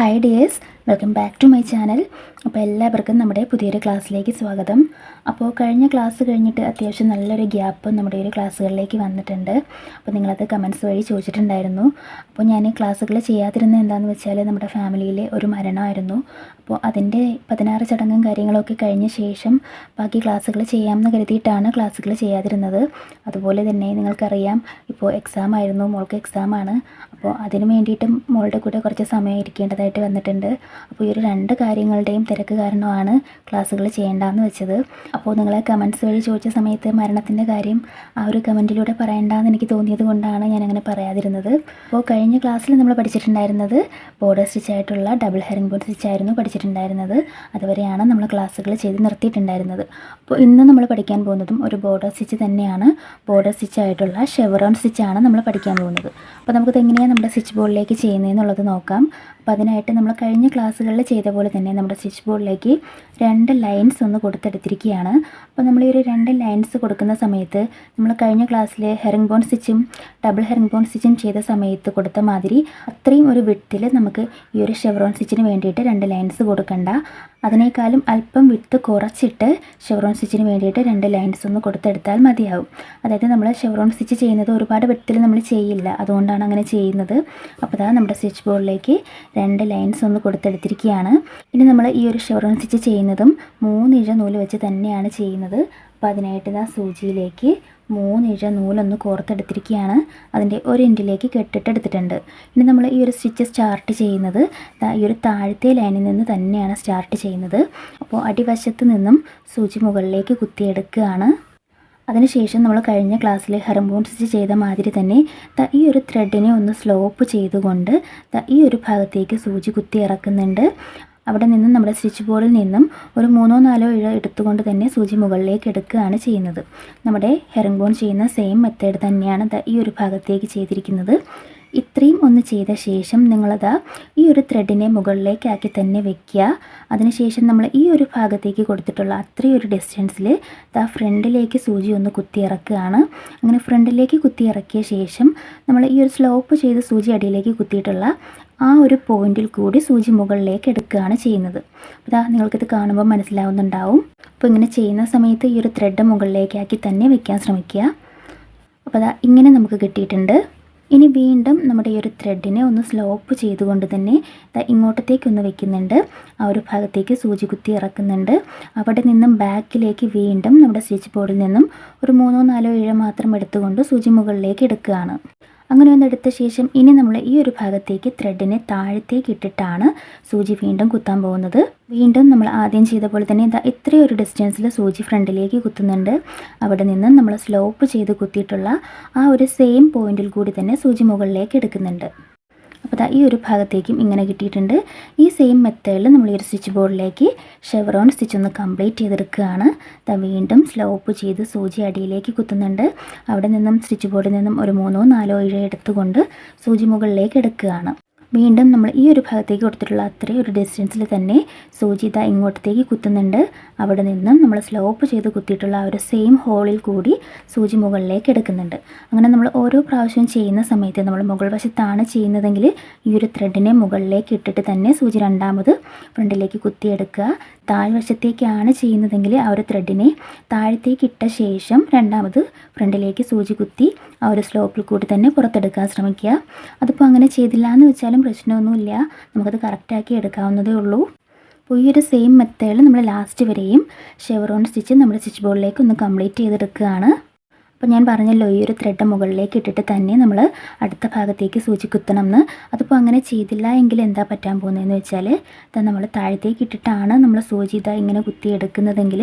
Hi dears welcome back to my channel അപ്പോൾ എല്ലാവർക്കും നമ്മുടെ പുതിയൊരു ക്ലാസ്സിലേക്ക് സ്വാഗതം. അപ്പോൾ കഴിഞ്ഞ ക്ലാസ് കഴിഞ്ഞിട്ട് അത്യാവശ്യം നല്ലൊരു ഗ്യാപ്പ് നമ്മുടെ ഒരു ക്ലാസ്സുകളിലേക്ക് വന്നിട്ടുണ്ട്. അപ്പോൾ നിങ്ങളത് കമൻസ് വഴി ചോദിച്ചിട്ടുണ്ടായിരുന്നു. അപ്പോൾ ഞാൻ ക്ലാസ്സുകൾ ചെയ്യാതിരുന്നത് എന്താണെന്ന് വെച്ചാൽ നമ്മുടെ ഫാമിലിയിലെ ഒരു മരണമായിരുന്നു. അപ്പോൾ അതിന്റെ പതിനാറ് ചടങ്ങും കാര്യങ്ങളൊക്കെ കഴിഞ്ഞ ശേഷം ബാക്കി ക്ലാസ്സുകൾ ചെയ്യാമെന്ന് കരുതിയിട്ടാണ് ക്ലാസ്സുകൾ ചെയ്യാതിരുന്നത്. അതുപോലെ തന്നെ നിങ്ങൾക്കറിയാം ഇപ്പോൾ എക്സാം ആയിരുന്നു മോൾക്ക് എക്സാമാണ് അപ്പോൾ അതിന് വേണ്ടിയിട്ടും മോളുടെ കൂടെ കുറച്ച് സമയം ഇരിക്കേണ്ടതായിട്ട് വന്നിട്ടുണ്ട്. അപ്പോൾ ഈ ഒരു രണ്ട് കാര്യങ്ങളുടെയും തിരക്ക് കാരണമാണ് ക്ലാസ്സുകൾ ചെയ്യേണ്ടെന്ന് വെച്ചത്. അപ്പോൾ നിങ്ങളെ കമൻസ് വഴി ചോദിച്ച സമയത്ത് മരണത്തിന്റെ കാര്യം ആ ഒരു കമന്റിലൂടെ പറയണ്ടെന്ന് എനിക്ക് തോന്നിയത് കൊണ്ടാണ് ഞാൻ അങ്ങനെ പറയാതിരുന്നത്. അപ്പോൾ കഴിഞ്ഞ ക്ലാസ്സിൽ നമ്മൾ പഠിച്ചിട്ടുണ്ടായിരുന്നത് ബോർഡർ സ്റ്റിച്ച് ആയിട്ടുള്ള ഡബിൾ ഹെറിംഗ് ബോർഡ് സ്റ്റിച്ച് ആയിരുന്നു പഠിച്ചിട്ടുണ്ടായിരുന്നത്. അതുവരെയാണ് നമ്മൾ ക്ലാസ്സുകൾ ചെയ്ത് നിർത്തിയിട്ടുണ്ടായിരുന്നത്. അപ്പോൾ ഇന്ന് നമ്മൾ പഠിക്കാൻ പോകുന്നതും ഒരു ബോർഡർ സ്റ്റിച്ച് തന്നെയാണ്. ബോർഡർ സ്റ്റിച്ച് ആയിട്ടുള്ള ഷെവറോൺ സ്റ്റിച്ചാണ് നമ്മൾ പഠിക്കാൻ പോകുന്നത്. അപ്പോൾ നമുക്കിത് എങ്ങനെയാണ് നമ്മുടെ സ്റ്റിച്ച് ബോർഡിലേക്ക് ചെയ്യുന്നതെന്നുള്ളത് നോക്കാം. അപ്പോൾ അതിനായിട്ട് നമ്മൾ കഴിഞ്ഞ ക്ലാസ്സുകളിൽ ചെയ്ത പോലെ തന്നെ നമ്മുടെ സ്റ്റിച്ച് ബോർഡിലേക്ക് രണ്ട് ലൈൻസ് ഒന്ന് കൊടുത്തെടുത്തിരിക്കുകയാണ് അപ്പോൾ നമ്മൾ ഈ ഒരു രണ്ട് ലൈൻസ് കൊടുക്കുന്ന സമയത്ത് നമ്മൾ കഴിഞ്ഞ ക്ലാസ്സിൽ ഹെറിംഗ് ബോൺ സ്റ്റിച്ചും ഡബിൾ ഹെറിംഗ് ബോൺ സ്റ്റിച്ചും ചെയ്ത സമയത്ത് കൊടുത്ത മാതിരി അത്രയും ഒരു വിട്ടിൽ നമുക്ക് ഈ ഒരു ഷെവറോൺ സ്റ്റിച്ചിന് വേണ്ടിയിട്ട് രണ്ട് ലൈൻസ് കൊടുക്കണ്ട. അതിനേക്കാളും അല്പം വിട്ട് കുറച്ചിട്ട് ഷെവറോൺ സ്റ്റിച്ചിന് വേണ്ടിയിട്ട് രണ്ട് ലൈൻസ് ഒന്ന് കൊടുത്തെടുത്താൽ മതിയാവും. അതായത് നമ്മൾ ഷെവറോൺ സ്റ്റിച്ച് ചെയ്യുന്നത് ഒരുപാട് വിട്ടിൽ നമ്മൾ ചെയ്യില്ല. അതുകൊണ്ടാണ് അങ്ങനെ ചെയ്യുന്നത്. അപ്പോൾ അതാ നമ്മുടെ സ്റ്റിച്ച് ബോർഡിലേക്ക് രണ്ട് ലൈൻസ് ഒന്ന് കൊടുത്തെടുത്തിരിക്കുകയാണ്. ഇനി നമ്മൾ ഈ ഒരു ഷെവറോൺ സ്റ്റിച്ച് ചെയ്യുന്നതും മൂന്നിഴ നൂൽ വെച്ച് തന്നെയാണ് ചെയ്യുന്നത്. അപ്പോൾ അതിനായിട്ട് ഇതാ സൂചിയിലേക്ക് മൂന്നിഴ നൂലൊന്ന് കോർത്തെടുത്തിരിക്കുകയാണ്. അതിന്റെ ഒരു എൻഡിലേക്ക് കെട്ടിട്ടെടുത്തിട്ടുണ്ട് ഇനി നമ്മൾ ഈ ഒരു സ്റ്റിച്ച് സ്റ്റാർട്ട് ചെയ്യുന്നത് ഈ ഒരു താഴത്തെ ലൈനിൽ നിന്ന് തന്നെയാണ് സ്റ്റാർട്ട് ചെയ്യുന്നത്. അപ്പോൾ അടിവശത്ത് നിന്നും സൂചി മുകളിലേക്ക് കുത്തിയെടുക്കുകയാണ്. അതിനുശേഷം നമ്മൾ കഴിഞ്ഞ ക്ലാസ്സിൽ ഹെർമോൺ സ്റ്റിച്ച് ചെയ്ത മാതിരി തന്നെ ഈ ഒരു ത്രെഡിനെ ഒന്ന് സ്ലോപ്പ് ചെയ്തുകൊണ്ട് ഈ ഒരു ഭാഗത്തേക്ക് സൂചി കുത്തി ഇറക്കുന്നുണ്ട്. അവിടെ നിന്നും നമ്മുടെ സ്റ്റിച്ച് ബോർഡിൽ നിന്നും ഒരു മൂന്നോ നാലോ ഇഴ എടുത്തുകൊണ്ട് തന്നെ സൂചി മുകളിലേക്ക് എടുക്കുകയാണ് ചെയ്യുന്നത്. നമ്മുടെ ഹെറിംഗ് ബോൺ ചെയ്യുന്ന സെയിം മെത്തേഡ് തന്നെയാണ് ഈ ഒരു ഭാഗത്തേക്ക് ചെയ്തിരിക്കുന്നത്. ഇത്രയും ഒന്ന് ചെയ്ത ശേഷം നിങ്ങളത് ഈ ഒരു ത്രെഡിനെ മുകളിലേക്കാക്കി തന്നെ വെക്കുക. അതിനുശേഷം നമ്മൾ ഈ ഒരു ഭാഗത്തേക്ക് കൊടുത്തിട്ടുള്ള അത്രയും ഒരു ഡിസ്റ്റൻസിൽ ആ ഫ്രണ്ടിലേക്ക് സൂചി ഒന്ന് കുത്തി ഇറക്കുകയാണ്. അങ്ങനെ ഫ്രണ്ടിലേക്ക് കുത്തി ഇറക്കിയ ശേഷം നമ്മൾ ഈ ഒരു സ്ലോപ്പ് ചെയ്ത് സൂചി അടിയിലേക്ക് കുത്തിയിട്ടുള്ള ആ ഒരു പോയിന്റിൽ കൂടി സൂചി മുകളിലേക്ക് എടുക്കുകയാണ് ചെയ്യുന്നത്. അപ്പോൾ ദാ നിങ്ങൾക്കിത് കാണുമ്പോൾ മനസ്സിലാവുന്നുണ്ടാവും. അപ്പോൾ ഇങ്ങനെ ചെയ്യുന്ന സമയത്ത് ഈ ഒരു ത്രെഡ് മുകളിലേക്കാക്കി തന്നെ വെക്കാൻ ശ്രമിക്കുക. അപ്പോൾ അതാ ഇങ്ങനെ നമുക്ക് കിട്ടിയിട്ടുണ്ട്. ഇനി വീണ്ടും നമ്മുടെ ഈ ഒരു ത്രെഡിനെ ഒന്ന് സ്ലോപ്പ് ചെയ്തുകൊണ്ട് തന്നെ ഇങ്ങോട്ടത്തേക്കൊന്ന് വെക്കുന്നുണ്ട്. ആ ഒരു ഭാഗത്തേക്ക് സൂചി കുത്തി ഇറക്കുന്നുണ്ട്. അവിടെ നിന്നും ബാക്കിലേക്ക് വീണ്ടും നമ്മുടെ സ്റ്റിച്ച് ബോർഡിൽ നിന്നും ഒരു മൂന്നോ നാലോ ഇഴ മാത്രം എടുത്തുകൊണ്ട് സൂചി മുകളിലേക്ക് എടുക്കുകയാണ്. അങ്ങനെ ഒന്ന് ശേഷം ഇനി നമ്മൾ ഈ ഒരു ഭാഗത്തേക്ക് ത്രെഡിനെ താഴത്തേക്ക് ഇട്ടിട്ടാണ് സൂചി വീണ്ടും കുത്താൻ പോകുന്നത്. വീണ്ടും നമ്മൾ ആദ്യം ചെയ്ത പോലെ തന്നെ ഇതാ ഇത്രയും ഒരു ഡിസ്റ്റൻസിൽ സൂചി ഫ്രണ്ടിലേക്ക് കുത്തുന്നുണ്ട്. അവിടെ നിന്ന് നമ്മൾ സ്ലോപ്പ് ചെയ്ത് കുത്തിയിട്ടുള്ള ആ ഒരു സെയിം പോയിന്റിൽ കൂടി തന്നെ സൂചി മുകളിലേക്ക് എടുക്കുന്നുണ്ട്. അപ്പോൾ ദാ ഈ ഒരു ഭാഗത്തേക്കും ഇങ്ങനെ കിട്ടിയിട്ടുണ്ട്. ഈ സെയിം മെത്തേഡിൽ നമ്മൾ ഈ ഒരു സ്റ്റിച്ച് ബോർഡിലേക്ക് ഷെവറോൺ സ്റ്റിച്ച് ഒന്ന് കംപ്ലീറ്റ് ചെയ്തെടുക്കുകയാണ്. ദാ വീണ്ടും സ്ലോപ്പ് ചെയ്ത് സൂചി അടിയിലേക്ക് കുത്തുന്നുണ്ട്. അവിടെ നിന്നും സ്റ്റിച്ച് ബോർഡിൽ നിന്നും ഒരു മൂന്നോ നാലോ ഇഴ എടുത്തുകൊണ്ട് സൂചി മുകളിലേക്ക് എടുക്കുകയാണ്. വീണ്ടും നമ്മൾ ഈ ഒരു ഭാഗത്തേക്ക് കൊടുത്തിട്ടുള്ള അത്രയും ഒരു ഡിസ്റ്റൻസിൽ തന്നെ സൂചിത ഇങ്ങോട്ടത്തേക്ക് കുത്തുന്നുണ്ട്. അവിടെ നിന്നും നമ്മൾ സ്ലോപ്പ് ചെയ്ത് കുത്തിയിട്ടുള്ള ആ ഒരു സെയിം ഹോളിൽ കൂടി സൂചി മുകളിലേക്ക് എടുക്കുന്നുണ്ട്. അങ്ങനെ നമ്മൾ ഓരോ പ്രാവശ്യം ചെയ്യുന്ന സമയത്ത് നമ്മൾ മുകൾ വശത്താണ് ചെയ്യുന്നതെങ്കിൽ ഈ ഒരു ത്രെഡിനെ മുകളിലേക്ക് ഇട്ടിട്ട് തന്നെ സൂചി രണ്ടാമത് ഫ്രണ്ടിലേക്ക് കുത്തിയെടുക്കുക. താഴ്വശത്തേക്കാണ് ചെയ്യുന്നതെങ്കിൽ ആ ഒരു ത്രെഡിനെ താഴത്തേക്ക് ഇട്ട ശേഷം രണ്ടാമത് ഫ്രണ്ടിലേക്ക് സൂചി കുത്തി ആ ഒരു സ്ലോപ്പിൽ കൂടി തന്നെ പുറത്തെടുക്കാൻ ശ്രമിക്കുക. അതിപ്പോൾ അങ്ങനെ ചെയ്തില്ല എന്ന് വെച്ചാലും പ്രശ്നമൊന്നുമില്ല. നമുക്കത് കറക്റ്റാക്കി എടുക്കാവുന്നതേ ഉള്ളൂ. അപ്പോൾ ഈ ഒരു സെയിം മെത്തേഡിൽ നമ്മൾ ലാസ്റ്റ് വരെയും ഷെവറോൺ സ്റ്റിച്ച് നമ്മുടെ സ്റ്റിച്ച് ബോർഡിലേക്ക് ഒന്ന് കംപ്ലീറ്റ് ചെയ്തെടുക്കുകയാണ്. അപ്പോൾ ഞാൻ പറഞ്ഞല്ലോ ഈ ഒരു ത്രെഡ് മുകളിലേക്ക് ഇട്ടിട്ട് തന്നെ നമ്മൾ അടുത്ത ഭാഗത്തേക്ക് സൂചി കുത്തണം എന്ന് അതിപ്പോൾ അങ്ങനെ ചെയ്തില്ല എങ്കിൽ എന്താ പറ്റാൻ പോകുന്നതെന്ന് വെച്ചാൽ ഇത് നമ്മൾ താഴത്തേക്ക് ഇട്ടിട്ടാണ് നമ്മൾ സൂചി ഇതാ ഇങ്ങനെ കുത്തിയെടുക്കുന്നതെങ്കിൽ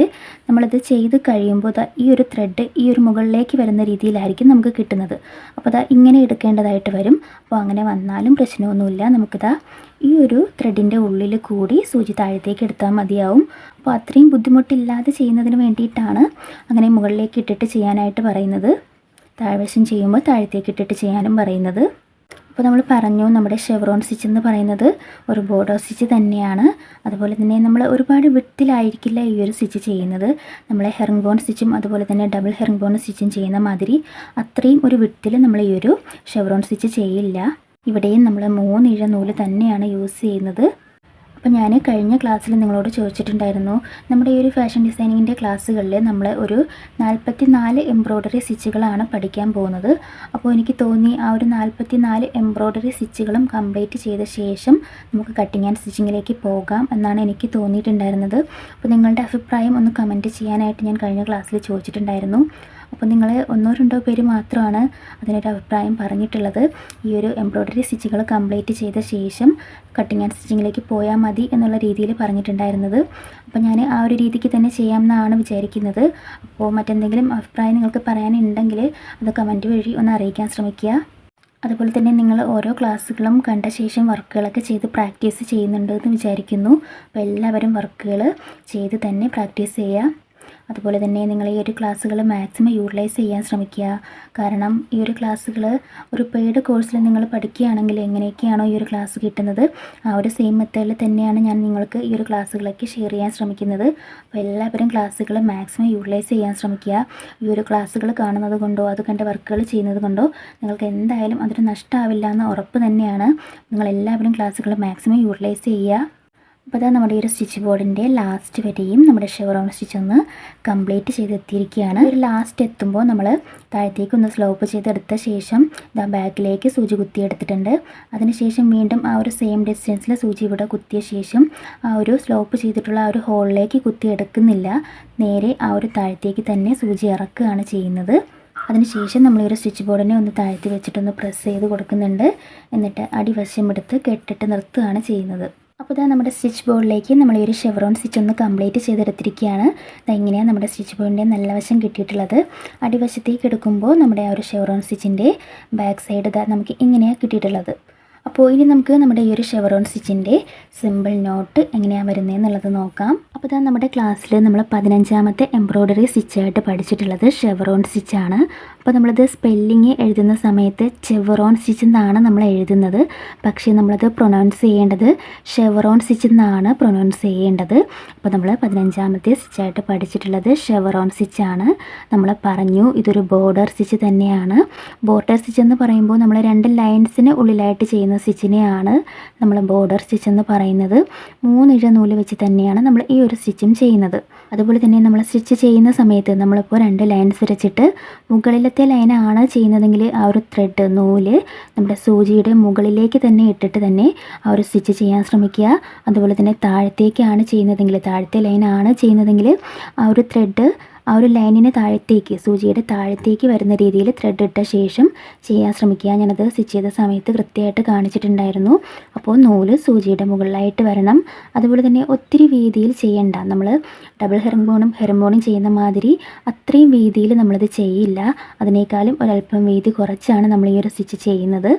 നമ്മളത് ചെയ്ത് കഴിയുമ്പോൾ ഇതാ ഈ ഒരു ത്രെഡ് ഈ ഒരു മുകളിലേക്ക് വരുന്ന രീതിയിലായിരിക്കും നമുക്ക് കിട്ടുന്നത്. അപ്പോൾ ഇതാ ഇങ്ങനെ എടുക്കേണ്ടതായിട്ട് വരും. അപ്പോൾ അങ്ങനെ വന്നാലും പ്രശ്നമൊന്നുമില്ല. നമുക്കിതാ ഈ ഒരു ത്രെഡിന്റെ ഉള്ളിൽ കൂടി സൂചി താഴത്തേക്ക് എടുത്താൽ മതിയാവും. അപ്പോൾ അത്രയും ബുദ്ധിമുട്ടില്ലാതെ ചെയ്യുന്നതിന് വേണ്ടിയിട്ടാണ് അങ്ങനെ മുകളിലേക്ക് ഇട്ടിട്ട് ചെയ്യാനായിട്ട് പറയുന്നത്. താഴ്വശം ചെയ്യുമ്പോൾ താഴത്തേക്ക് ഇട്ടിട്ട് ചെയ്യാനും പറയുന്നത്. അപ്പോൾ നമ്മൾ പറഞ്ഞു നമ്മുടെ ഷെവറോൺ സ്റ്റിച്ച് എന്ന് പറയുന്നത് ഒരു ബോർഡർ സ്റ്റിച്ച് തന്നെയാണ്. അതുപോലെ തന്നെ നമ്മൾ ഒരുപാട് വിട്ടിലായിരിക്കില്ല ഈ ഒരു സ്റ്റിച്ച് ചെയ്യുന്നത്. നമ്മളെ ഹെറിങ് ബോൺ സ്റ്റിച്ചും അതുപോലെ തന്നെ ഡബിൾ ഹെറിങ് ബോൺ സ്റ്റിച്ചും ചെയ്യുന്ന മാതിരി അത്രയും ഒരു വിട്ടിൽ നമ്മൾ ഈ ഒരു ഷെവറോൺ സ്റ്റിച്ച് ചെയ്യില്ല. ഇവിടെയും നമ്മൾ മൂന്നിഴ നൂൽ തന്നെയാണ് യൂസ് ചെയ്യുന്നത്. അപ്പോൾ ഞാൻ കഴിഞ്ഞ ക്ലാസ്സിൽ നിങ്ങളോട് ചോദിച്ചിട്ടുണ്ടായിരുന്നു നമ്മുടെ ഈ ഒരു ഫാഷൻ ഡിസൈനിങ്ങിന്റെ ക്ലാസ്സുകളിൽ നമ്മൾ ഒരു നാൽപ്പത്തി നാല് എംബ്രോയ്ഡറി സ്റ്റിച്ചുകളാണ് പഠിക്കാൻ പോകുന്നത്. അപ്പോൾ എനിക്ക് തോന്നി ആ ഒരു നാൽപ്പത്തി നാല് എംബ്രോയ്ഡറി സ്റ്റിച്ചുകളും കംപ്ലീറ്റ് ചെയ്ത ശേഷം നമുക്ക് കട്ടിങ് ആൻഡ് സ്റ്റിച്ചിങ്ങിലേക്ക് പോകാം എന്നാണ് എനിക്ക് തോന്നിയിട്ടുണ്ടായിരുന്നത്. അപ്പോൾ നിങ്ങളുടെ അഭിപ്രായം ഒന്ന് കമന്റ് ചെയ്യാനായിട്ട് ഞാൻ കഴിഞ്ഞ ക്ലാസ്സിൽ ചോദിച്ചിട്ടുണ്ടായിരുന്നു. അപ്പോൾ നിങ്ങൾ ഒന്നോ രണ്ടോ പേര് മാത്രമാണ് അതിനൊരു അഭിപ്രായം പറഞ്ഞിട്ടുള്ളത്. ഈ ഒരു എംബ്രോയ്ഡറി സ്റ്റിച്ചുകൾ കംപ്ലീറ്റ് ചെയ്ത ശേഷം കട്ടിങ് ആൻഡ് സ്റ്റിച്ചിങ്ങിലേക്ക് പോയാൽ മതി എന്നുള്ള രീതിയിൽ പറഞ്ഞിട്ടുണ്ടായിരുന്നത്. അപ്പോൾ ഞാൻ ആ ഒരു രീതിക്ക് തന്നെ ചെയ്യാമെന്നാണ് വിചാരിക്കുന്നത്. അപ്പോൾ മറ്റെന്തെങ്കിലും അഭിപ്രായം നിങ്ങൾക്ക് പറയാനുണ്ടെങ്കിൽ അത് കമന്റ് വഴി ഒന്ന് അറിയിക്കാൻ ശ്രമിക്കുക. അതുപോലെ തന്നെ നിങ്ങൾ ഓരോ ക്ലാസ്സുകളും കണ്ട ശേഷം വർക്കുകളൊക്കെ ചെയ്ത് പ്രാക്ടീസ് ചെയ്യുന്നുണ്ടെന്ന് വിചാരിക്കുന്നു. അപ്പോൾ എല്ലാവരും വർക്കുകൾ ചെയ്ത് തന്നെ പ്രാക്ടീസ് ചെയ്യുക. അതുപോലെ തന്നെ നിങ്ങൾ ഈ ഒരു ക്ലാസ്സുകൾ മാക്സിമം യൂട്ടിലൈസ് ചെയ്യാൻ ശ്രമിക്കുക. കാരണം ഈ ഒരു ക്ലാസ്സുകൾ ഒരു പെയ്ഡ് കോഴ്സിൽ നിങ്ങൾ പഠിക്കുകയാണെങ്കിൽ എങ്ങനെയൊക്കെയാണോ ഈ ഒരു ക്ലാസ് കിട്ടുന്നത് ആ ഒരു സെയിം മെത്തേഡിൽ തന്നെയാണ് ഞാൻ നിങ്ങൾക്ക് ഈ ഒരു ക്ലാസ്സുകളൊക്കെ ഷെയർ ചെയ്യാൻ ശ്രമിക്കുന്നത്. അപ്പോൾ എല്ലാവരും ക്ലാസ്സുകൾ മാക്സിമം യൂട്ടിലൈസ് ചെയ്യാൻ ശ്രമിക്കുക. ഈ ഒരു ക്ലാസ്സുകൾ കാണുന്നത് കൊണ്ടോ അത് കണ്ട് വർക്കുകൾ ചെയ്യുന്നത് കൊണ്ടോ നിങ്ങൾക്ക് എന്തായാലും അതൊരു നഷ്ടമാവില്ല എന്ന് ഉറപ്പ് തന്നെയാണ്. നിങ്ങൾ എല്ലാവരും ക്ലാസ്സുകൾ മാക്സിമം യൂട്ടിലൈസ് ചെയ്യുക. അപ്പോൾ അതാ നമ്മുടെ ഈ ഒരു സ്റ്റിച്ച് ബോർഡിന്റെ ലാസ്റ്റ് വരെയും നമ്മുടെ ഷെവറോൺ സ്റ്റിച്ച് ഒന്ന് കംപ്ലീറ്റ് ചെയ്തെത്തിയിരിക്കുകയാണ്. ഒരു ലാസ്റ്റ് എത്തുമ്പോൾ നമ്മൾ താഴത്തേക്ക് ഒന്ന് സ്ലോപ്പ് ചെയ്തെടുത്ത ശേഷം ഇതാ ബാക്കിലേക്ക് സൂചി കുത്തിയെടുത്തിട്ടുണ്ട്. അതിനുശേഷം വീണ്ടും ആ ഒരു സെയിം ഡിസ്റ്റൻസിൽ സൂചി ഇവിടെ കുത്തിയ ശേഷം ആ ഒരു സ്ലോപ്പ് ചെയ്തിട്ടുള്ള ആ ഒരു ഹോളിലേക്ക് കുത്തിയെടുക്കുന്നില്ല. നേരെ ആ ഒരു താഴത്തേക്ക് തന്നെ സൂചി ഇറക്കുകയാണ് ചെയ്യുന്നത്. അതിനുശേഷം നമ്മൾ ഒരു സ്റ്റിച്ച് ബോർഡിനെ ഒന്ന് താഴ്ത്തി വെച്ചിട്ടൊന്ന് പ്രസ് ചെയ്ത് കൊടുക്കുന്നുണ്ട്. എന്നിട്ട് അടിവശം എടുത്ത് കെട്ടിട്ട് നിർത്തുകയാണ് ചെയ്യുന്നത്. അപ്പോൾ ഇതാ നമ്മുടെ സ്റ്റിച്ച് ബോർഡിലേക്ക് നമ്മൾ ഈ ഒരു ഷെവറോൺ സ്റ്റിച്ച് ഒന്ന് കംപ്ലീറ്റ് ചെയ്തെടുത്തിരിക്കുകയാണ്. അത് ഇങ്ങനെയാണ് നമ്മുടെ സ്റ്റിച്ച് ബോർഡിന്റെ നല്ല വശം കിട്ടിയിട്ടുള്ളത്. അടിവശത്തേക്ക് എടുക്കുമ്പോൾ നമ്മുടെ ആ ഒരു ഷെവറോൺ സ്റ്റിച്ചിന്റെ ബാക്ക് സൈഡ് ഇതാ നമുക്ക് ഇങ്ങനെയാണ് കിട്ടിയിട്ടുള്ളത്. അപ്പോൾ ഇനി നമുക്ക് നമ്മുടെ ഈ ഒരു ഷെവറോൺ സ്റ്റിച്ചിന്റെ സിമ്പിൾ നോട്ട് എങ്ങനെയാണ് വരുന്നത് എന്നുള്ളത് നോക്കാം. അപ്പോൾ ഇതാ നമ്മുടെ ക്ലാസ്സിൽ നമ്മൾ പതിനഞ്ചാമത്തെ എംബ്രോയ്ഡറി സ്റ്റിച്ചായിട്ട് പഠിച്ചിട്ടുള്ളത് ഷെവറോൺ സ്റ്റിച്ചാണ് അപ്പോൾ നമ്മളത് സ്പെല്ലിങ് എഴുതുന്ന സമയത്ത് ചെവറോൺ സ്റ്റിച്ച് എന്നാണ് നമ്മൾ എഴുതുന്നത്. പക്ഷേ നമ്മളത് പ്രൊനൗൺസ് ചെയ്യേണ്ടത് ഷെവറോൺ സ്റ്റിച്ച് എന്നാണ് പ്രൊനൗൺസ് ചെയ്യേണ്ടത്. അപ്പോൾ നമ്മൾ പതിനഞ്ചാമത്തെ സ്റ്റിച്ചായിട്ട് പഠിച്ചിട്ടുള്ളത് ഷെവറോൺ സ്റ്റിച്ചാണ് നമ്മൾ പറഞ്ഞു ഇതൊരു ബോർഡർ സ്റ്റിച്ച് തന്നെയാണ്. ബോർഡർ സ്റ്റിച്ച് എന്ന് പറയുമ്പോൾ നമ്മൾ രണ്ട് ലൈൻസിന് ഉള്ളിലായിട്ട് ചെയ്യുന്ന സ്റ്റിച്ചിനെയാണ് നമ്മൾ ബോർഡർ സ്റ്റിച്ച് എന്ന് പറയുന്നത്. മൂന്നിഴ നൂൽ വെച്ച് തന്നെയാണ് നമ്മൾ ഈ ഒരു സ്റ്റിച്ചും ചെയ്യുന്നത്. അതുപോലെ തന്നെ നമ്മൾ സ്റ്റിച്ച് ചെയ്യുന്ന സമയത്ത് നമ്മളിപ്പോൾ രണ്ട് ലൈൻസ് വരച്ചിട്ട് മുകളിലത്തെ ലൈനാണ് ചെയ്യുന്നതെങ്കിൽ ആ ഒരു ത്രെഡ് നൂൽ നമ്മുടെ സൂചിയുടെ മുകളിലേക്ക് തന്നെ ഇട്ടിട്ട് തന്നെ ആ ഒരു സ്റ്റിച്ച് ചെയ്യാൻ ശ്രമിക്കുക. അതുപോലെ തന്നെ താഴത്തേക്കാണ് ചെയ്യുന്നതെങ്കിൽ താഴത്തെ ലൈനാണ് ചെയ്യുന്നതെങ്കിൽ ആ ഒരു ത്രെഡ് ആ ഒരു ലൈനിന് താഴത്തേക്ക് സൂചിയുടെ താഴത്തേക്ക് വരുന്ന രീതിയിൽ ത്രെഡ് ഇട്ട ശേഷം ചെയ്യാൻ ശ്രമിക്കുക. ഞാനത് സ്റ്റിച്ച് ചെയ്ത സമയത്ത് കൃത്യമായിട്ട് കാണിച്ചിട്ടുണ്ടായിരുന്നു. അപ്പോൾ നൂൽ സൂചിയുടെ മുകളിലായിട്ട് വരണം. അതുപോലെ തന്നെ ഒത്തിരി വീതിയിൽ ചെയ്യണ്ട. നമ്മൾ ഡബിൾ ഹെർമോണും ഹെർമോണും ചെയ്യുന്ന മാതിരി അത്രയും വീതിയിൽ നമ്മളത് ചെയ്യില്ല. അതിനേക്കാളും ഒരല്പം വീതി കുറച്ചാണ് നമ്മൾ ഈ ഒരു സ്റ്റിച്ച് ചെയ്യുന്നത്.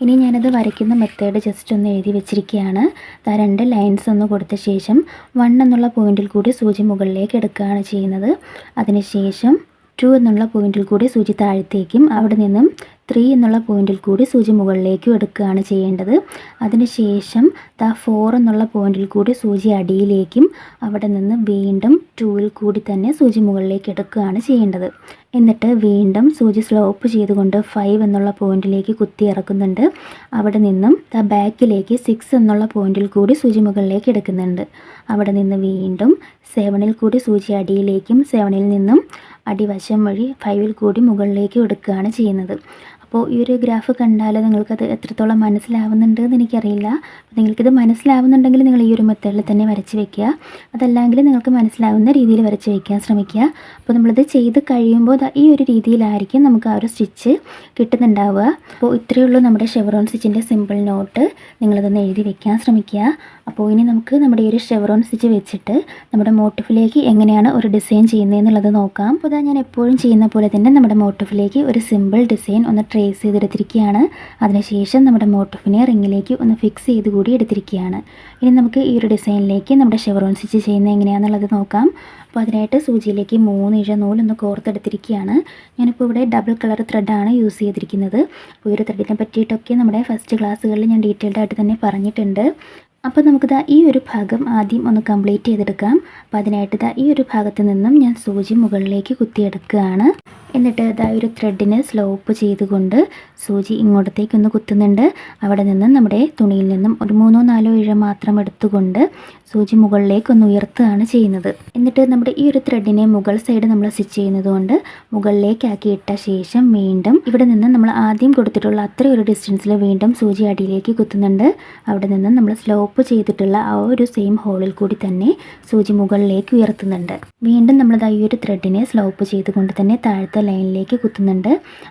ഇനി ഞാനത് വരയ്ക്കുന്ന മെത്തേഡ് ജസ്റ്റ് ഒന്ന് എഴുതി വെച്ചിരിക്കുകയാണ്. ആ രണ്ട് ലൈൻസ് ഒന്ന് കൊടുത്ത ശേഷം വൺ എന്നുള്ള പോയിന്റിൽ കൂടി സൂചി മുകളിലേക്ക് എടുക്കുകയാണ് ചെയ്യുന്നത്. അതിനുശേഷം ടു എന്നുള്ള പോയിന്റിൽ കൂടി സൂചി താഴത്തേക്കും അവിടെ നിന്നും ത്രീ എന്നുള്ള പോയിന്റിൽ കൂടി സൂചി മുകളിലേക്കും എടുക്കുകയാണ് ചെയ്യേണ്ടത്. അതിനുശേഷം ദ ഫോർ എന്നുള്ള പോയിന്റിൽ കൂടി സൂചി അടിയിലേക്കും അവിടെ നിന്ന് വീണ്ടും ടൂവിൽ കൂടി തന്നെ സൂചി മുകളിലേക്ക് എടുക്കുകയാണ് ചെയ്യേണ്ടത്. എന്നിട്ട് വീണ്ടും സൂചി സ്ലോപ്പ് ചെയ്തുകൊണ്ട് ഫൈവ് എന്നുള്ള പോയിന്റിലേക്ക് കുത്തി ഇറക്കുന്നുണ്ട്. അവിടെ നിന്നും ദ ബാക്കിലേക്ക് സിക്സ് എന്നുള്ള പോയിന്റിൽ കൂടി സൂചി മുകളിലേക്ക് എടുക്കുന്നുണ്ട്. അവിടെ നിന്ന് വീണ്ടും സെവനിൽ കൂടി സൂചി അടിയിലേക്കും സെവനിൽ നിന്നും അടിവശം വഴി ഫൈവിൽ കൂടി മുകളിലേക്കും എടുക്കുകയാണ് ചെയ്യുന്നത്. അപ്പോൾ ഈ ഒരു ഗ്രാഫ് കണ്ടാൽ നിങ്ങൾക്കത് എത്രത്തോളം മനസ്സിലാവുന്നുണ്ട് എന്ന് എനിക്കറിയില്ല നിങ്ങൾക്കിത് മനസ്സിലാവുന്നുണ്ടെങ്കിൽ നിങ്ങൾ ഈ ഒരു മെത്തേഡിൽ തന്നെ വരച്ച് വെക്കുക. അതല്ലെങ്കിൽ നിങ്ങൾക്ക് മനസ്സിലാവുന്ന രീതിയിൽ വരച്ച് വെക്കാൻ ശ്രമിക്കുക. അപ്പോൾ നമ്മളിത് ചെയ്ത് കഴിയുമ്പോൾ ഈ ഒരു രീതിയിലായിരിക്കും നമുക്ക് ആ ഒരു സ്റ്റിച്ച് കിട്ടുന്നുണ്ടാവുക. അപ്പോൾ ഇത്രയേ ഉള്ളൂ നമ്മുടെ ഷെവറോൺ സ്റ്റിച്ചിന്റെ സിമ്പിൾ നോട്ട്. നിങ്ങളിതൊന്ന് എഴുതി വെക്കാൻ ശ്രമിക്കുക. അപ്പോൾ ഇനി നമുക്ക് നമ്മുടെ ഈ ഒരു ഷെവറോൺ സ്റ്റിച്ച് വെച്ചിട്ട് നമ്മുടെ മോട്ടിഫിലേക്ക് എങ്ങനെയാണ് ഒരു ഡിസൈൻ ചെയ്യുന്നത് എന്നുള്ളത് നോക്കാം. അപ്പോൾ ഞാൻ എപ്പോഴും ചെയ്യുന്ന പോലെ തന്നെ നമ്മുടെ മോട്ടിഫിലേക്ക് ഒരു സിമ്പിൾ ഡിസൈൻ ഒന്ന് ട്രേസ് ചെയ്തെടുത്തിരിക്കുകയാണ്. അതിനുശേഷം നമ്മുടെ മോട്ടിഫിനെ റിങ്ങിലേക്ക് ഒന്ന് ഫിക്സ് ചെയ്ത് കൂടി എടുത്തിരിക്കുകയാണ്. ഇനി നമുക്ക് ഈ ഒരു ഡിസൈനിലേക്ക് നമ്മുടെ ഷെവറോൺ സ്റ്റിച്ച് ചെയ്യുന്നത് എങ്ങനെയാണെന്നുള്ളത് നോക്കാം. അപ്പോൾ അതിനായിട്ട് സൂചിയിലേക്ക് മൂന്ന് ഇഴ നൂലൊന്ന് കോർത്തെടുത്തിരിക്കുകയാണ്. ഞാനിപ്പോൾ ഇവിടെ ഡബിൾ കളർ ത്രെഡാണ് യൂസ് ചെയ്തിരിക്കുന്നത്. അപ്പോൾ ഈ ഒരു ത്രെഡിനെ പറ്റിയിട്ടൊക്കെ നമ്മുടെ ഫസ്റ്റ് ക്ലാസ്സുകളിൽ ഞാൻ ഡീറ്റെയിൽഡ് ആയിട്ട് തന്നെ പറഞ്ഞിട്ടുണ്ട്. അപ്പോൾ നമുക്ക് നമുക്കിതാ ഈ ഒരു ഭാഗം ആദ്യം ഒന്ന് കംപ്ലീറ്റ് ചെയ്തെടുക്കാം. അപ്പോൾ അതിനായിട്ട് ഇതാ ഈ ഒരു ഭാഗത്ത് നിന്നും ഞാൻ സൂചി മുകളിലേക്ക് കുത്തിയെടുക്കുകയാണ്. എന്നിട്ട് ഇതാ ഒരു ത്രെഡിനെ സ്ലോപ്പ് ചെയ്തുകൊണ്ട് സൂചി ഇങ്ങോട്ടത്തേക്കൊന്ന് കുത്തുന്നുണ്ട്. അവിടെ നിന്ന് നമ്മുടെ തുണിയിൽ നിന്നും ഒരു മൂന്നോ നാലോ ഇഴ മാത്രം എടുത്തുകൊണ്ട് സൂചി മുകളിലേക്കൊന്ന് ഉയർത്തുകയാണ് ചെയ്യുന്നത്. എന്നിട്ട് നമ്മുടെ ഈ ഒരു ത്രെഡിനെ മുകൾ സൈഡ് നമ്മൾ സ്റ്റിച്ച് ചെയ്യുന്നത് കൊണ്ട് മുകളിലേക്കാക്കി ഇട്ട ശേഷം വീണ്ടും ഇവിടെ നിന്ന് നമ്മൾ ആദ്യം കൊടുത്തിട്ടുള്ള അത്ര ഒരു ഡിസ്റ്റൻസിൽ വീണ്ടും സൂചി അടിയിലേക്ക് കുത്തുന്നുണ്ട്. അവിടെ നിന്ന് നമ്മൾ സ്ലോപ്പ് ചെയ്തിട്ടുള്ള ആ ഒരു സെയിം ഹോളിൽ കൂടി തന്നെ സൂചി മുകളിലേക്ക് ഉയർത്തുന്നുണ്ട്. വീണ്ടും നമ്മൾ ഈ ഒരു ത്രെഡിനെ സ്ലോപ്പ് ചെയ്തുകൊണ്ട് തന്നെ താഴത്തെ ലൈനിലേക്ക് കുത്തുന്നുണ്ട്.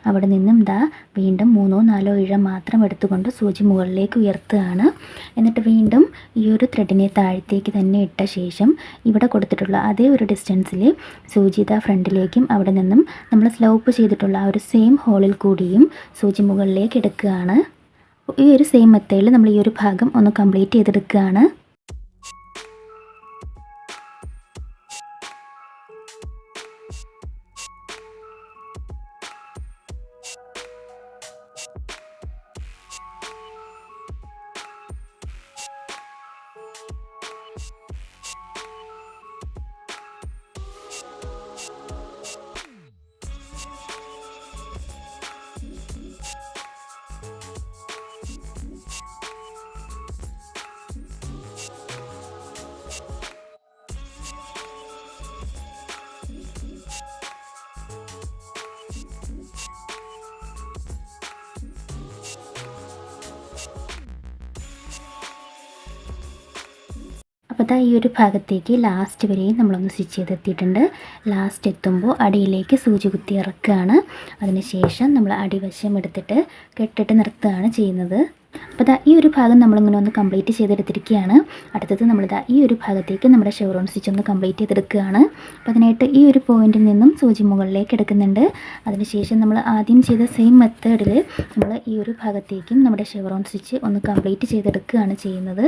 അവിടെ നിന്നും ദാ വീണ്ടും മൂന്നോ നാലോ ഇഴ മാത്രം എടുത്തുകൊണ്ട് സൂചി മുകളിലേക്ക് ഉയർത്തുകയാണ്. എന്നിട്ട് വീണ്ടും ഈ ഒരു ത്രെഡിനെ താഴത്തേക്ക് തന്നെ ഇട്ട ശേഷം ഇവിടെ കൊടുത്തിട്ടുള്ള അതേ ഒരു ഡിസ്റ്റൻസിൽ സൂചി ദാ ഫ്രണ്ടിലേക്കും അവിടെ നിന്നും നമ്മൾ സ്ലോപ്പ് ചെയ്തിട്ടുള്ള ആ ഒരു സെയിം ഹോളിൽ കൂടിയും സൂചി മുകളിലേക്ക് എടുക്കുകയാണ്. ഈ ഒരു സെയിം മെത്തേഡിൽ നമ്മൾ ഈ ഒരു ഭാഗം ഒന്ന് കംപ്ലീറ്റ് ചെയ്തെടുക്കുകയാണ്. അപ്പോൾ ദാ ഈ ഒരു ഭാഗത്തേക്ക് ലാസ്റ്റ് വരെയും നമ്മളൊന്ന് സ്റ്റിച്ച് ചെയ്തെത്തിയിട്ടുണ്ട്. ലാസ്റ്റ് എത്തുമ്പോൾ അടിയിലേക്ക് സൂചി കുത്തി ഇറക്കുകയാണ് അതിനുശേഷം നമ്മൾ അടിവശം എടുത്തിട്ട് കെട്ടിട്ട് നിർത്തുകയാണ് ചെയ്യുന്നത്. അപ്പോൾ ദാ ഈ ഒരു ഭാഗം നമ്മളിങ്ങനെ ഒന്ന് കംപ്ലീറ്റ് ചെയ്തെടുത്തിരിക്കുകയാണ്. അടുത്തത് നമ്മൾ ദാ ഈ ഒരു ഭാഗത്തേക്ക് നമ്മുടെ ഷെവറോൺ സ്റ്റിച്ച് ഒന്ന് കംപ്ലീറ്റ് ചെയ്തെടുക്കുകയാണ്. അപ്പോൾ അതിനായിട്ട് ഈ ഒരു പോയിന്റിൽ നിന്നും സൂചി മുകളിലേക്ക് എടുക്കുന്നുണ്ട്. അതിനുശേഷം നമ്മൾ ആദ്യം ചെയ്ത സെയിം മെത്തേഡിൽ നമ്മൾ ഈ ഒരു ഭാഗത്തേക്കും നമ്മുടെ ഷെവറോൺ സ്റ്റിച്ച് ഒന്ന് കംപ്ലീറ്റ് ചെയ്തെടുക്കുകയാണ് ചെയ്യുന്നത്.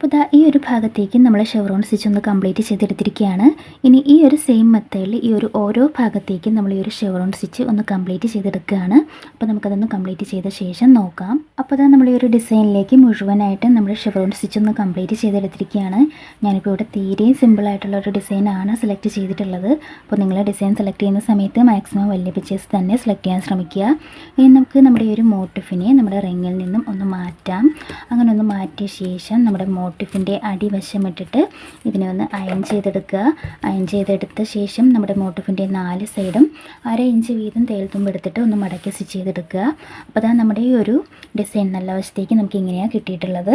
അപ്പോൾ ദാ ഈ ഒരു ഭാഗത്തേക്ക് നമ്മൾ ഷെവറോൺ സ്റ്റിച്ച് ഒന്ന് കംപ്ലീറ്റ് ചെയ്തെടുത്തിരിക്കുകയാണ്. ഇനി ഈ ഒരു സെയിം മെത്തേഡിൽ ഈ ഒരു ഓരോ ഭാഗത്തേക്കും നമ്മൾ ഈ ഒരു ഷെവറോൺ സ്റ്റിച്ച് ഒന്ന് കംപ്ലീറ്റ് ചെയ്തെടുക്കുകയാണ്. അപ്പോൾ നമുക്കതൊന്ന് കംപ്ലീറ്റ് ചെയ്ത ശേഷം നോക്കാം. അപ്പോൾ ദാ നമ്മൾ ഈ ഒരു ഡിസൈനിലേക്ക് മുഴുവനായിട്ട് നമ്മൾ ഷെവറോൺ സ്റ്റിച്ച് ഒന്ന് കംപ്ലീറ്റ് ചെയ്തെടുത്തിരിക്കുകയാണ്. ഞാനിപ്പോൾ ഇവിടെ തീരെ സിമ്പിളായിട്ടുള്ള ഒരു ഡിസൈനാണ് സെലക്ട് ചെയ്തിട്ടുള്ളത്. അപ്പോൾ നിങ്ങൾ ഡിസൈൻ സെലക്ട് ചെയ്യുന്ന സമയത്ത് മാക്സിമം വലിയ പിക്ചേഴ്സ് തന്നെ സെലക്ട് ചെയ്യാൻ ശ്രമിക്കുക. ഇനി നമുക്ക് നമ്മുടെ ഈ ഒരു മോട്ടിഫിനെ നമ്മുടെ റിങ്ങിൽ നിന്നും ഒന്ന് മാറ്റാം. അങ്ങനെ ഒന്ന് മാറ്റിയ ശേഷം നമ്മുടെ മോട്ടിഫിന്റെ അടിവശം ഇട്ടിട്ട് ഇതിനെ ഒന്ന് അയൺ ചെയ്തെടുക്കുക. അയൺ ചെയ്തെടുത്ത ശേഷം നമ്മുടെ മോട്ടിഫിന്റെ നാല് സൈഡും അര ഇഞ്ച് വീതം തേൽത്തുമ്പ് എടുത്തിട്ട് ഒന്ന് മടക്കി സ്റ്റിച്ച് ചെയ്തെടുക്കുക. അപ്പോൾ അതാണ് നമ്മുടെ ഈ ഒരു ഡിസൈൻ നല്ല വശത്തേക്ക് നമുക്ക് ഇങ്ങനെയാണ് കിട്ടിയിട്ടുള്ളത്.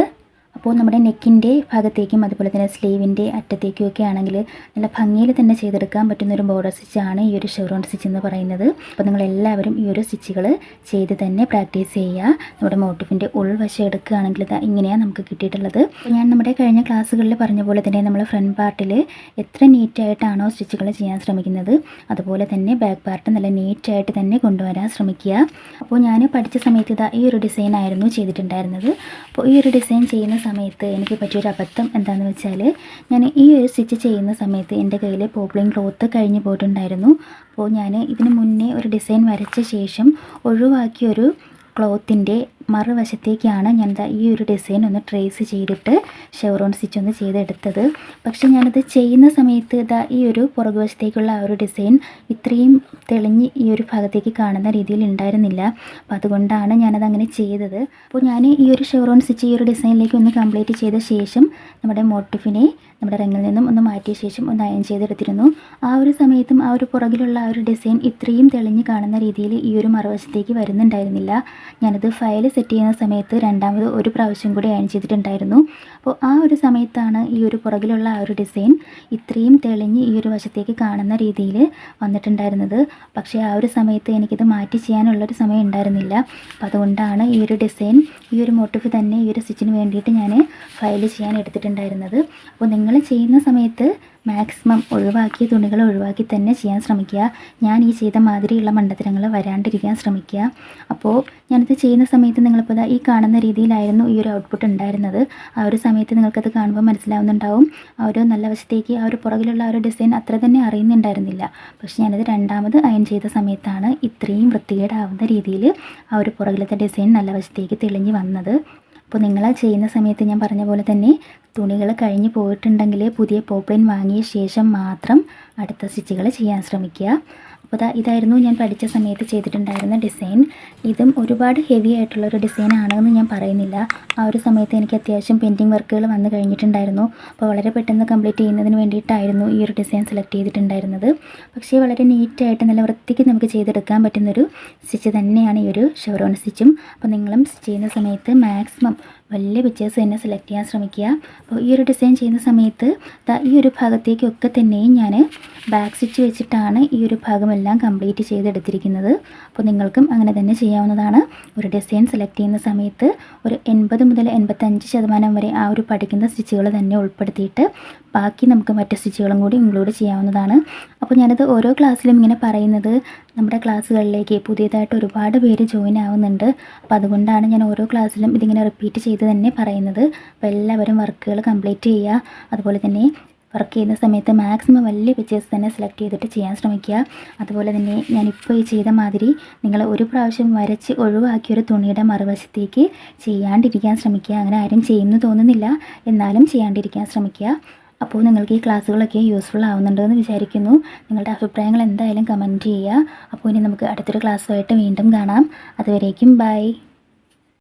അപ്പോൾ നമ്മുടെ നെക്കിന്റെ ഭാഗത്തേക്കും അതുപോലെ തന്നെ സ്ലീവിന്റെ അറ്റത്തേക്കും ഒക്കെ ആണെങ്കിൽ നല്ല ഭംഗിയിൽ തന്നെ ചെയ്തെടുക്കാൻ പറ്റുന്ന ഒരു ബോർഡർ സ്റ്റിച്ചാണ് ഈ ഒരു ഷെവറോൺ സ്റ്റിച്ച് എന്ന് പറയുന്നത്. അപ്പോൾ നിങ്ങൾ എല്ലാവരും ഈ ഒരു സ്റ്റിച്ചുകൾ ചെയ്ത് തന്നെ പ്രാക്ടീസ് ചെയ്യുക. നമ്മുടെ മോട്ടിഫിന്റെ ഉൾവശം എടുക്കുകയാണെങ്കിൽ ഇങ്ങനെയാണ് നമുക്ക് കിട്ടിയിട്ടുള്ളത്. ഞാൻ നമ്മുടെ കഴിഞ്ഞ ക്ലാസ്സുകളിൽ പറഞ്ഞ പോലെ തന്നെ നമ്മൾ ഫ്രണ്ട് പാർട്ടിൽ എത്ര നീറ്റായിട്ടാണോ സ്റ്റിച്ചുകൾ ചെയ്യാൻ ശ്രമിക്കുന്നത്. അതുപോലെ തന്നെ ബാക്ക് പാർട്ട് നല്ല നീറ്റായിട്ട് തന്നെ കൊണ്ടുവരാൻ ശ്രമിക്കുക. അപ്പോൾ ഞാൻ പഠിച്ച സമയത്ത് ഇതാ ഈ ഒരു ഡിസൈൻ ആയിരുന്നു ചെയ്തിട്ടുണ്ടായിരുന്നത്. അപ്പോൾ ഈ ഒരു ഡിസൈൻ ചെയ്യുന്ന സമയത്ത് എനിക്ക് പറ്റിയൊരു അബദ്ധം എന്താണെന്ന് വെച്ചാൽ ഞാൻ ഈ ഒരു സ്റ്റിച്ച് ചെയ്യുന്ന സമയത്ത് എന്റെ കയ്യിൽ പോപ്ലിംഗ് ക്ലോത്ത് കഴിഞ്ഞ് പോയിട്ടുണ്ടായിരുന്നു. അപ്പോൾ ഞാൻ ഇതിന് മുന്നേ ഒരു ഡിസൈൻ വരച്ച ശേഷം ഒഴിവാക്കിയൊരു ക്ലോത്തിന്റെ മറുവശത്തേക്കാണ് ഞാൻ ഈ ഒരു ഡിസൈൻ ഒന്ന് ട്രേസ് ചെയ്തിട്ട് ഷെവറോൺ സ്റ്റിച്ച് ഒന്ന് ചെയ്തെടുത്തത്. പക്ഷേ ഞാനത് ചെയ്യുന്ന സമയത്ത് ഇതാ ഈ ഒരു പുറകുവശത്തേക്കുള്ള ആ ഒരു ഡിസൈൻ ഇത്രയും തെളിഞ്ഞ് ഈ ഒരു ഭാഗത്തേക്ക് കാണുന്ന രീതിയിൽ ഉണ്ടായിരുന്നില്ല. അപ്പോൾ അതുകൊണ്ടാണ് ഞാനത് അങ്ങനെ ചെയ്തത്. അപ്പോൾ ഞാൻ ഈ ഒരു ഷെവറോൺ സ്റ്റിച്ച് ഈ ഒരു ഡിസൈനിലേക്ക് ഒന്ന് കംപ്ലീറ്റ് ചെയ്ത ശേഷം നമ്മുടെ മോട്ടിഫിനെ നമ്മുടെ റെങ്ങിൽ നിന്നും ഒന്ന് മാറ്റിയ ശേഷം ഒന്ന് അയൺ ചെയ്തെടുത്തിരുന്നു. ആ ഒരു സമയത്തും ആ ഒരു പുറകിലുള്ള ആ ഒരു ഡിസൈൻ ഇത്രയും തെളിഞ്ഞ് കാണുന്ന രീതിയിൽ ഈ ഒരു മറുവശത്തേക്ക് വരുന്നുണ്ടായിരുന്നില്ല. ഞാനത് ഫയൽ സെറ്റ് ചെയ്യുന്ന സമയത്ത് രണ്ടാമത് ഒരു പ്രാവശ്യം കൂടി അയൺ ചെയ്തിട്ടുണ്ടായിരുന്നു. അപ്പോൾ ആ ഒരു സമയത്താണ് ഈ ഒരു പുറകിലുള്ള ആ ഒരു ഡിസൈൻ ഇത്രയും തെളിഞ്ഞ് ഈ ഒരു വശത്തേക്ക് കാണുന്ന രീതിയിൽ വന്നിട്ടുണ്ടായിരുന്നത്. പക്ഷേ ആ ഒരു സമയത്ത് എനിക്കിത് മാറ്റി ചെയ്യാനുള്ളൊരു സമയം ഉണ്ടായിരുന്നില്ല. അപ്പോൾ അതുകൊണ്ടാണ് ഈ ഒരു ഡിസൈൻ ഈ ഒരു മോട്ടിഫ് തന്നെ ഈ ഒരു സ്റ്റിച്ചിന് വേണ്ടിയിട്ട് ഞാൻ ഫയൽ ചെയ്യാൻ എടുത്തിട്ടുണ്ടായിരുന്നത്. അപ്പോൾ നിങ്ങൾ ചെയ്യുന്ന സമയത്ത് മാക്സിമം ഒഴിവാക്കിയ തുണികൾ ഒഴിവാക്കി തന്നെ ചെയ്യാൻ ശ്രമിക്കുക. ഞാൻ ഈ ചെയ്ത മാതിരിയുള്ള മണ്ടത്തരങ്ങൾ വരാണ്ടിരിക്കാൻ ശ്രമിക്കുക. അപ്പോൾ ഞാനിത് ചെയ്യുന്ന സമയത്ത് നിങ്ങളിപ്പോൾ ഈ കാണുന്ന രീതിയിലായിരുന്നു ഈ ഒരു ഔട്ട്പുട്ട് ഉണ്ടായിരുന്നത്. ആ ഒരു സമയത്ത് നിങ്ങൾക്കത് കാണുമ്പോൾ മനസ്സിലാവുന്നുണ്ടാവും. ആ ഒരു നല്ല വശത്തേക്ക് ആ ഒരു പുറകിലുള്ള ആ ഒരു ഡിസൈൻ അത്ര തന്നെ അറിയുന്നുണ്ടായിരുന്നില്ല. പക്ഷേ ഞാനത് രണ്ടാമത് അയൺ ചെയ്ത സമയത്താണ് ഇത്രയും വൃത്തികേടാവുന്ന രീതിയിൽ ആ ഒരു പുറകിലത്തെ ഡിസൈൻ നല്ല വശത്തേക്ക് തെളിഞ്ഞ് വന്നത്. അപ്പോൾ നിങ്ങൾ ചെയ്യുന്ന സമയത്ത് ഞാൻ പറഞ്ഞ പോലെ തന്നെ തുണികൾ കഴിഞ്ഞ് പോയിട്ടുണ്ടെങ്കിൽ പുതിയ പോപ്ലിൻ വാങ്ങിയ ശേഷം മാത്രം അടുത്ത സ്റ്റിച്ചുകൾ ചെയ്യാൻ ശ്രമിക്കുക. അപ്പോൾ ഇതായിരുന്നു ഞാൻ പഠിച്ച സമയത്ത് ചെയ്തിട്ടുണ്ടായിരുന്ന ഡിസൈൻ ഇതും ഒരുപാട് ഹെവി ആയിട്ടുള്ള ഒരു ഡിസൈൻ ആണെന്ന് ഞാൻ പറയുന്നില്ല. ആ ഒരു സമയത്ത് എനിക്ക് അത്യാവശ്യം പെയിന്റിങ് വർക്കുകൾ വന്നു കഴിഞ്ഞിട്ടുണ്ടായിരുന്നു. അപ്പോൾ വളരെ പെട്ടെന്ന് കംപ്ലീറ്റ് ചെയ്യുന്നതിന് വേണ്ടിയിട്ടായിരുന്നു ഈ ഒരു ഡിസൈൻ സെലക്ട് ചെയ്തിട്ടുണ്ടായിരുന്നത്. പക്ഷേ വളരെ നീറ്റായിട്ട് നല്ല വൃത്തിക്ക് നമുക്ക് ചെയ്തെടുക്കാൻ പറ്റുന്നൊരു സ്റ്റിച്ച് തന്നെയാണ് ഈ ഒരു ഷെവറോൺ സ്റ്റിച്ചും അപ്പോൾ നിങ്ങളും സ്റ്റിച്ച് ചെയ്യുന്ന സമയത്ത് മാക്സിമം വലിയ പിക്ചേഴ്സ് തന്നെ സെലക്ട് ചെയ്യാൻ ശ്രമിക്കുക. അപ്പോൾ ഈ ഒരു ഡിസൈൻ ചെയ്യുന്ന സമയത്ത് ഈ ഒരു ഭാഗത്തേക്കൊക്കെ തന്നെയും ഞാൻ ബാക്ക് സ്റ്റിച്ച് വെച്ചിട്ടാണ് ഈ ഒരു ഭാഗമെല്ലാം കംപ്ലീറ്റ് ചെയ്തെടുത്തിരിക്കുന്നത്. അപ്പോൾ നിങ്ങൾക്കും അങ്ങനെ തന്നെ ചെയ്യാവുന്നതാണ്. ഒരു ഡിസൈൻ സെലക്ട് ചെയ്യുന്ന സമയത്ത് ഒരു എൺപത് മുതൽ എൺപത്തഞ്ച് ശതമാനം വരെ ആ ഒരു പഠിക്കുന്ന സ്റ്റിച്ചുകൾ തന്നെ ഉൾപ്പെടുത്തിയിട്ട് ബാക്കി നമുക്ക് മറ്റ് സ്റ്റിച്ചുകളും കൂടി ഇൻക്ലൂഡ് ചെയ്യാവുന്നതാണ്. അപ്പോൾ ഞാനത് ഓരോ ക്ലാസ്സിലും ഇങ്ങനെ പറയുന്നത്. നമ്മുടെ ക്ലാസ്സുകളിലേക്ക് പുതിയതായിട്ട് ഒരുപാട് പേര് ജോയിൻ ആവുന്നുണ്ട്. അപ്പോൾ അതുകൊണ്ടാണ് ഞാൻ ഓരോ ക്ലാസ്സിലും ഇതിങ്ങനെ റിപ്പീറ്റ് ചെയ്ത് തന്നെ പറയുന്നത്. അപ്പോൾ എല്ലാവരും വർക്കുകൾ കംപ്ലീറ്റ് ചെയ്യുക. അതുപോലെ തന്നെ വർക്ക് ചെയ്യുന്ന സമയത്ത് മാക്സിമം വലിയ പിക്ചേഴ്സ് തന്നെ സെലക്ട് ചെയ്തിട്ട് ചെയ്യാൻ ശ്രമിക്കുക. അതുപോലെ തന്നെ ഞാനിപ്പോൾ ഈ ചെയ്ത മാതിരി നിങ്ങൾ ഒരു പ്രാവശ്യം വരച്ച് ഒഴിവാക്കിയ ഒരു തുണിയുടെ മറുവശത്തേക്ക് ചെയ്യാണ്ടിരിക്കാൻ ശ്രമിക്കുക. അങ്ങനെ ആരും ചെയ്യുമെന്ന് തോന്നുന്നില്ല. എന്നാലും ചെയ്യാണ്ടിരിക്കാൻ ശ്രമിക്കുക. അപ്പോൾ നിങ്ങൾക്ക് ഈ ക്ലാസ്സുകളൊക്കെ യൂസ്ഫുൾ ആവുന്നുണ്ടെന്ന് വിചാരിക്കുന്നു. നിങ്ങളുടെ അഭിപ്രായങ്ങൾ എന്തായാലും കമന്റ് ചെയ്യുക. അപ്പോൾ ഇനി നമുക്ക് അടുത്തൊരു ക്ലാസ്സുമായിട്ട് വീണ്ടും കാണാം. അതുവരേക്കും ബൈ